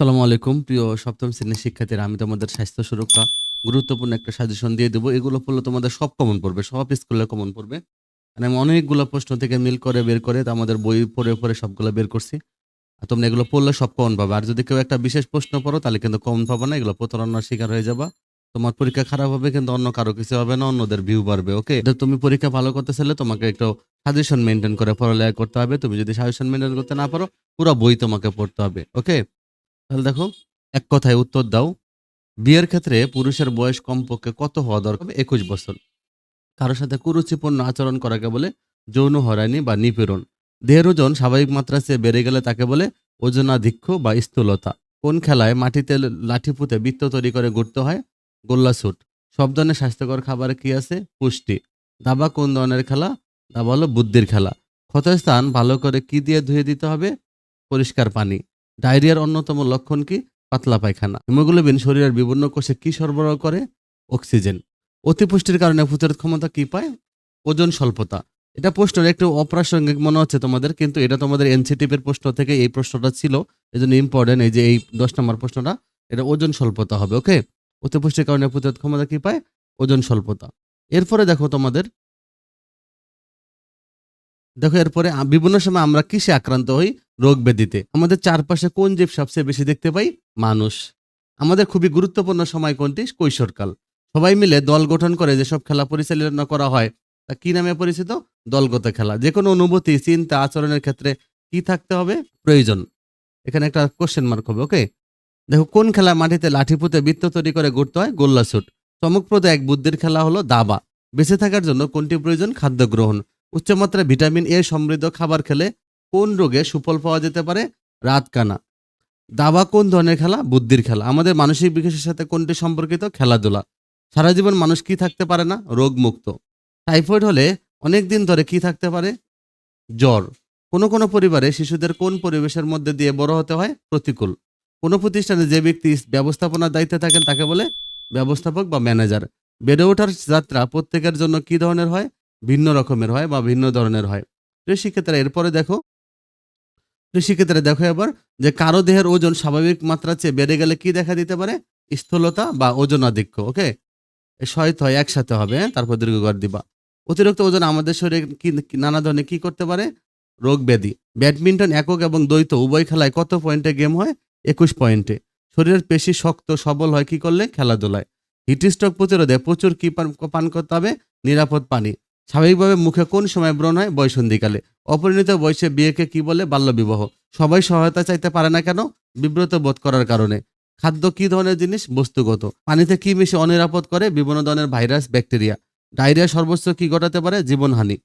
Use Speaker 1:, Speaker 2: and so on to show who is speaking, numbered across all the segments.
Speaker 1: আসসালামু আলাইকুম, প্রিয় সপ্তম শ্রেণির শিক্ষার্থীরা, আমি তোমাদের স্বাস্থ্য সুরক্ষা গুরুত্বপূর্ণ একটা সাজেশন দিয়ে দেবো। এগুলো পড়লে তোমাদের সব কমন পড়বে, সব স্কুলে কমন পড়বে। মানে আমি অনেকগুলো প্রশ্ন থেকে মিল করে, বের করে, তো আমাদের বই পড়ে পড়ে সবগুলো বের করছি। আর তোমরা এগুলো পড়লে সব কমন পাবে। আর যদি কেউ একটা বিশেষ প্রশ্ন পড়ো, তাহলে কিন্তু কমন পাবে না, এগুলো প্রতারণার শিকার হয়ে যাবা। তোমার পরীক্ষা খারাপ হবে, কিন্তু অন্য কারও কিছু হবে না, অন্যদের ভিউ বাড়বে ওকে তুমি পরীক্ষা ভালো করতে চাইলে তোমাকে একটু সাজেশন মেনটেন করে, পড়ালেখা করতে হবে। তুমি যদি সাজেশন মেনটেন করতে না পারো, পুরো বই তোমাকে পড়তে হবে ওকে তাহলে দেখো, এক কথায় উত্তর দাও। বিয়ের ক্ষেত্রে পুরুষের বয়স কমপক্ষে কত হওয়া দরকার? একুশ বছর। কারোর সাথে কুরুচিপূর্ণ আচরণ করাকে বলে যৌন হয়রানি বা নিপীড়ন। দেহের ওজন স্বাভাবিক মাত্রা চেয়ে বেড়ে গেলে তাকে বলে ওজনাধিক্য বা স্থূলতা। কোন খেলায় মাটিতে লাঠি পুঁতে বৃত্ত তৈরি করে ঘুরতে হয়? গোল্লা শুট সব ধরনের স্বাস্থ্যকর খাবার কি আছে? পুষ্টি। দাবা কোন ধরনের খেলা? দাবা হলো বুদ্ধির খেলা। ক্ষতস্থান ভালো করে কি দিয়ে ধুয়ে দিতে হবে? পরিষ্কার পানি। ডায়রিয়ার অন্যতম লক্ষণ কি? পাতলা পায়খানা। হিমোগ্লোবিন শরীরের বিভিন্ন কোষে কি সরবরাহ করে? অক্সিজেন। অতিপুষ্টির কারণে প্রতিরোধ ক্ষমতা কি পায়? ওজন স্বল্পতা। এটা প্রশ্নের একটু অপ্রাসঙ্গিক মনে হচ্ছে তোমাদের, কিন্তু এটা তোমাদের এনসিটিভের প্রশ্ন থেকে এই প্রশ্নটা ছিল। এই জন্য ইম্পর্টেন্ট এই যে এই দশ নম্বর প্রশ্নটা, এটা ওজন স্বল্পতা হবে ওকে অতিপুষ্টির কারণে প্রতিরোধ ক্ষমতা কি পায়? ওজন স্বল্পতা। এরপরে দেখো তোমাদের, দেখো এরপরে বিভিন্ন সময় আমরা কিসে আক্রান্ত হই? রোগ ব্যাধিতে। আমাদের চারপাশে কোন জীব সবচেয়ে বেশি দেখতে পাই? মানুষ। আমাদের খুবই গুরুত্বপূর্ণ সময় কোনটি? কৈশোরকাল। সবাই মিলে দল গঠন করে যেসব খেলা পরিচালনা করা হয়, তা কি নামে পরিচিত? দলগত খেলা। যে কোনো অনুভূতি, চিন্তা, আচরণের ক্ষেত্রে কি থাকতে হবে? প্রয়োজন। এখানে একটা কোশ্চেন মার্ক হবে ওকে দেখো, কোন খেলা মাটিতে লাঠি পুঁতে বৃত্ত তৈরি করে ঘুরতে হয়? গোল্লা শুট চমকপ্রদ এক বুদ্ধির খেলা হলো দাবা। বেঁচে থাকার জন্য কোনটি প্রয়োজন? খাদ্য গ্রহণ। উচ্চমাত্রায় ভিটামিন এ সমৃদ্ধ খাবার খেলে কোন রোগে সুফল পাওয়া যেতে পারে? রাতকানা। দাবা কোন ধরনের খেলা? বুদ্ধির খেলা। আমাদের মানসিক বিকাশের সাথে কোনটি সম্পর্কিত? খেলাধুলা। সারা জীবন মানুষ কি থাকতে পারে না? রোগমুক্ত। টাইফয়েড হলে অনেক দিন ধরে কি থাকতে পারে? জ্বর। কোনো কোনো পরিবারে শিশুদের কোন পরিবেশের মধ্যে দিয়ে বড় হতে হয়? প্রতিকূল। কোনো প্রতিষ্ঠানে যে ব্যক্তি ব্যবস্থাপনার দায়িত্বে থাকেন তাকে বলে ব্যবস্থাপক বা ম্যানেজার। বেড়ে ওঠার যাত্রা প্রত্যেকের জন্য কি ধরনের হয়? ভিন্ন রকমের হয় বা ভিন্ন ধরনের হয়। প্রিয় শিক্ষার্থীরা এরপরে দেখো প্রিয় শিক্ষার্থীরা দেখো এবার যে কারও দেহের ওজন স্বাভাবিক মাত্রার চেয়ে বেড়ে গেলে কি দেখা দিতে পারে? স্থূলতা বা ওজন আধিক্য, ওকে? শয়ত হয়, একসাথে হবে হ্যাঁ? তারপর দীর্ঘকর দিবা। অতিরিক্ত ওজন আমাদের শরীরে কি নানা ধরনের কি করতে পারে? রোগ ব্যাধি। ব্যাডমিন্টন একক এবং দ্বৈত, উভয় খেলায় কত পয়েন্টে গেম হয়? একুশ পয়েন্টে শরীরের পেশি শক্ত, সবল হয় কি করলে? খেলাধুলায়। হিটস্ট্রোক প্রতিরোধে প্রচুর কি পান করতে হবে? নিরাপদ পানি। স্বাভাবিকভাবে মুখে কোন সময় ব্রণ হয়? বয়সন্ধিকালে অপরিণত বয়সে বিয়েকে কি বলে? বাল্যবিবাহ। সবাই সহায়তা চাইতে পারে না কেন? বিব্রত বোধ করার কারণে। খাদ্য কি ধরনের জিনিস? বস্তুগত। পানিতে কি মিশে অনিরাপদ করে? বিভিন্ন ধরনের ভাইরাস, ব্যাকটেরিয়া। ডায়রিয়া সর্বোচ্চ কি ঘটাতে পারে? জীবনহানি।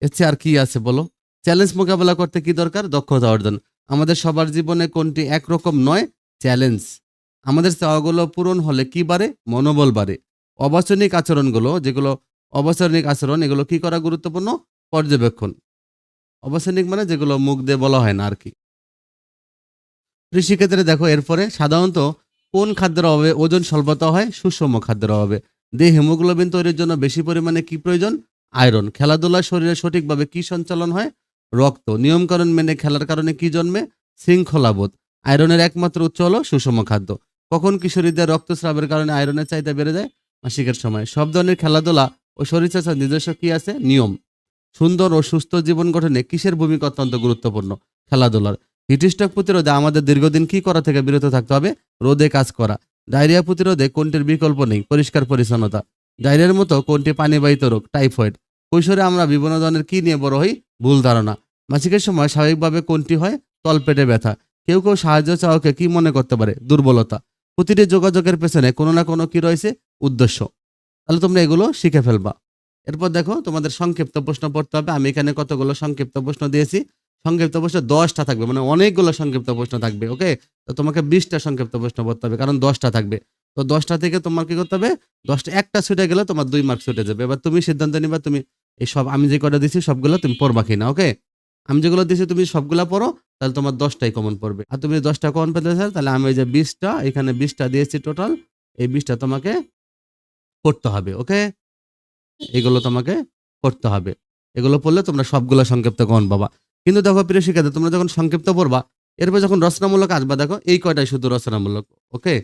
Speaker 1: এর চেয়ে আর কি আছে বলো? চ্যালেঞ্জ মোকাবেলা করতে কি দরকার? দক্ষতা অর্জন। আমাদের সবার জীবনে কোনটি একরকম নয়? চ্যালেঞ্জ। আমাদের চাওয়াগুলো পূরণ হলে কি বাড়ে? মনোবল বাড়ে। অবাচনিক আচরণগুলো, যেগুলো অবাচনিক আচরণ, এগুলো কি করা গুরুত্বপূর্ণ? পর্যবেক্ষণ। অবাচনিক মানে যেগুলো মুখ দিয়ে বলা হয় না আর কি কৃষিক্ষেত্রে দেখো, এরপরে সাধারণত কোন খাদ্যের অভাবে ওজন স্বল্পতা হয়? সুষম খাদ্যের অভাবে। দেহে হিমোগ্লোবিন তৈরির জন্য বেশি পরিমাণে কি প্রয়োজন? আয়রন। খেলাধুলায় শরীরে সঠিকভাবে কি সঞ্চালন হয়? রক্ত। নিয়মকানুন মেনে খেলার কারণে কি জন্মে? শৃঙ্খলাবোধ। আয়রনের একমাত্র উৎস হলো সুষম খাদ্য। কখন কিশোরীদের রক্তস্রাবের কারণে আয়রনের চাহিদা বেড়ে যায়? মাসিকের সময়। সব ধরনের খেলাধুলা ও শরীরচর্চার নিজস্ব কি আছে? নিয়ম। সুন্দর ও সুস্থ জীবন গঠনে কিসের ভূমিকা অত্যন্ত গুরুত্বপূর্ণ? খেলাধুলার। হিটিস্টক প্রতিরোধে আমাদের দীর্ঘদিন কি করা থেকে বিরত থাকতে হবে? রোদে কাজ করা। ডায়রিয়া প্রতিরোধে কোনটির বিকল্প নেই? পরিষ্কার পরিচ্ছন্নতা। ডায়রিয়ার মতো কোনটি পানিবাহিত রোগ? টাইফয়েড। কৈশোরে আমরা বিভিন্ন ধরনের কি নিয়ে বড় হই? ভুল ধারণা। মাসিকের সময় স্বাভাবিকভাবে কোনটি হয়? তলপেটে ব্যথা। কেউ কেউ সাহায্য চাওয়াকে কি মনে করতে পারে? দুর্বলতা। প্রতিটি যোগাযোগের পেছনে কোনো না কোনো কি রয়েছে? উদ্দেশ্য। তাহলে তোমরা এগুলো শিখে ফেলবা। এরপর দেখো, তোমাদের সংক্ষিপ্ত প্রশ্ন পড়তে হবে। আমি এখানে কতগুলো সংক্ষিপ্ত প্রশ্ন দিয়েছি। সংক্ষিপ্ত প্রশ্ন দশটা থাকবে মানে অনেকগুলো সংক্ষিপ্ত প্রশ্ন থাকবে, ওকে? তো তোমাকে বিশটা সংক্ষিপ্ত প্রশ্ন পড়তে হবে, কারণ দশটা থাকবে। তো দশটা থেকে তোমার কি করতে হবে? দশটা, একটা ছুটে গেলে তোমার দুই মার্ক ছুটে যাবে। এবার তুমি সিদ্ধান্ত নিবা, তুমি এই সব আমি যে কটা দিছি, সবগুলো তুমি পড়বা কিনা, ওকে? আমি যেগুলো দিছি, তুমি সবগুলা পড়ো, তাহলে তোমার দশটাই কমন পড়বে। আর তুমি দশটা কমন পেতে চাও, তাহলে আমি এই যে বিশটা, এখানে বিশটা দিয়েছি টোটাল এই বিশটা তোমাকে পড়তে হবে, ওকে? এগুলো তোমাকে করতে হবে। এগুলো পড়লে তোমরা সবগুলো সংক্ষিপ্ত কমন পাবা। কিন্তু দেখো প্রিয় শিক্ষার্থী, তোমরা যখন সংক্ষিপ্ত পড়বা, এরপর যখন রচনামূলক আসবা, দেখো এই কয়টাই শুধু রচনামূলক, ওকে?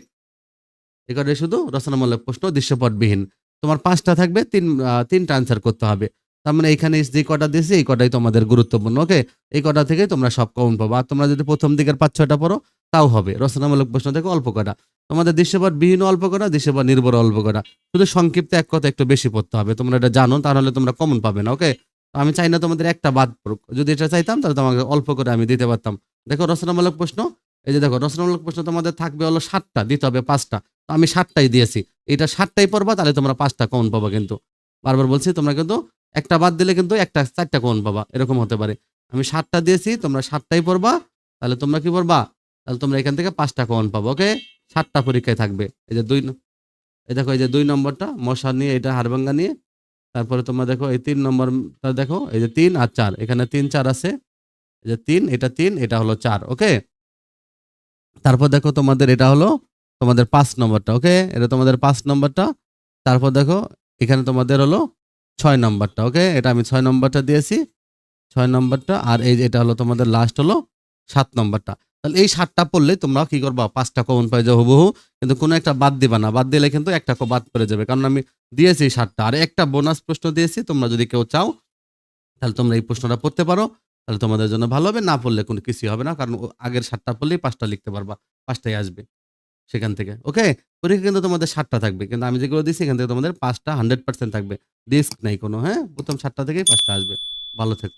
Speaker 1: এই কয়টাই শুধু রচনামূলক প্রশ্ন, দৃশ্যপটবিহীন। তোমার পাঁচটা থাকবে, তিন তিনটা আনসার করতে হবে। তার মানে এখানে যে কটা দিয়েছি, এই কটাই তোমাদের গুরুত্বপূর্ণ, ওকে? এই কটা থেকে তোমরা সব কমন পাবো। আর তোমরা যদি প্রথম দিকের পাঁচ, ছয়টা পড়ো, তাও হবে। রচনামূলক প্রশ্ন থেকে অল্প কটা তোমাদের দৃশ্যপট বিহীন অল্প করা দৃশ্যপট নির্ভর অল্প করা। শুধু সংক্ষিপ্ত এক কথা একটু বেশি পড়তে হবে। তোমরা এটা জানো, তাহলে তোমরা কমন পাবে না ওকে আমি চাই না তোমাদের একটা বাদ পড়ুক। যদি এটা চাইতাম, তাহলে তোমাকে অল্প করে আমি দিতে পারতাম। দেখো, রচনামূলক প্রশ্ন। এই যে দেখো, রচনামূলক প্রশ্ন তোমাদের থাকবে হলো সাতটা, দিতে হবে পাঁচটা। তো আমি সাতটাই দিয়েছি। এটা সাতটাই পড়বা, তাহলে তোমরা পাঁচটা কমন পাবা কিন্তু। বারবার বলছি, তোমরা কিন্তু একটা বাদ দিলে কিন্তু একটা, চারটা কমন পাবা। এরকম হতে পারে। আমি সাতটা দিয়েছি, তোমরা সাতটাই পড়বা। তাহলে তোমরা কি পড়বা? তাহলে তোমরা এখান থেকে পাঁচটা কমন পাবো ওকে সাতটা পরীক্ষায় থাকবে। এই যে দুই এই দেখো, এই যে দুই নম্বরটা, মশা নিয়ে, এটা হাড়ভাঙ্গা নিয়ে, তারপরে তোমরা দেখো, এই তিন নম্বরটা দেখো, এই যে তিন আর চার, এখানে তিন চার আছে। এই যে তিন, এটা তিন, এটা হলো চার, ওকে? তারপর দেখো তোমাদের, এটা হলো তোমাদের পাঁচ নম্বরটা, ওকে? এটা তোমাদের পাঁচ নম্বরটা, তারপর দেখো, এখানে তোমাদের হলো ছয় নম্বরটা, ওকে? এটা আমি ছয় নম্বরটা দিয়েছি, ছয় নম্বরটা, আর এই যে এটা হলো তোমাদের লাস্ট হলো সাত নম্বরটা। তাহলে এই সাতটা পড়লে তোমরা কি করবা? পাঁচটা কমন পাই যাব হুবহু। কিন্তু কোনো একটা বাদ দিবা না। বাদ দিলে কিন্তু একটা বাদ পড়ে যাবে। কারণ আমি দিয়েছি সাতটা। আর একটা বোনাস প্রশ্ন দিয়েছি, তোমরা যদি কেউ চাও, তাহলে তোমরা এই প্রশ্নটা পড়তে পারো। তাহলে তোমাদের জন্য ভালো হবে। না পড়লে কোনো কিছুই হবে না। কারণ আগের সাতটা পড়লেই পাঁচটা লিখতে পারবা। পাঁচটাই আসবে সেখান থেকে। ওকে? পরীক্ষা কিন্তু তোমাদের সাতটা থাকবে। কিন্তু আমি যেগুলো দিচ্ছি এখান থেকে তোমাদের পাঁচটা হান্ড্রেড পার্সেন্ট থাকবে। রিস্ক নেই কোনো হ্যাঁ? প্রথম সাতটা থেকেই পাঁচটা আসবে। ভালো থেকো।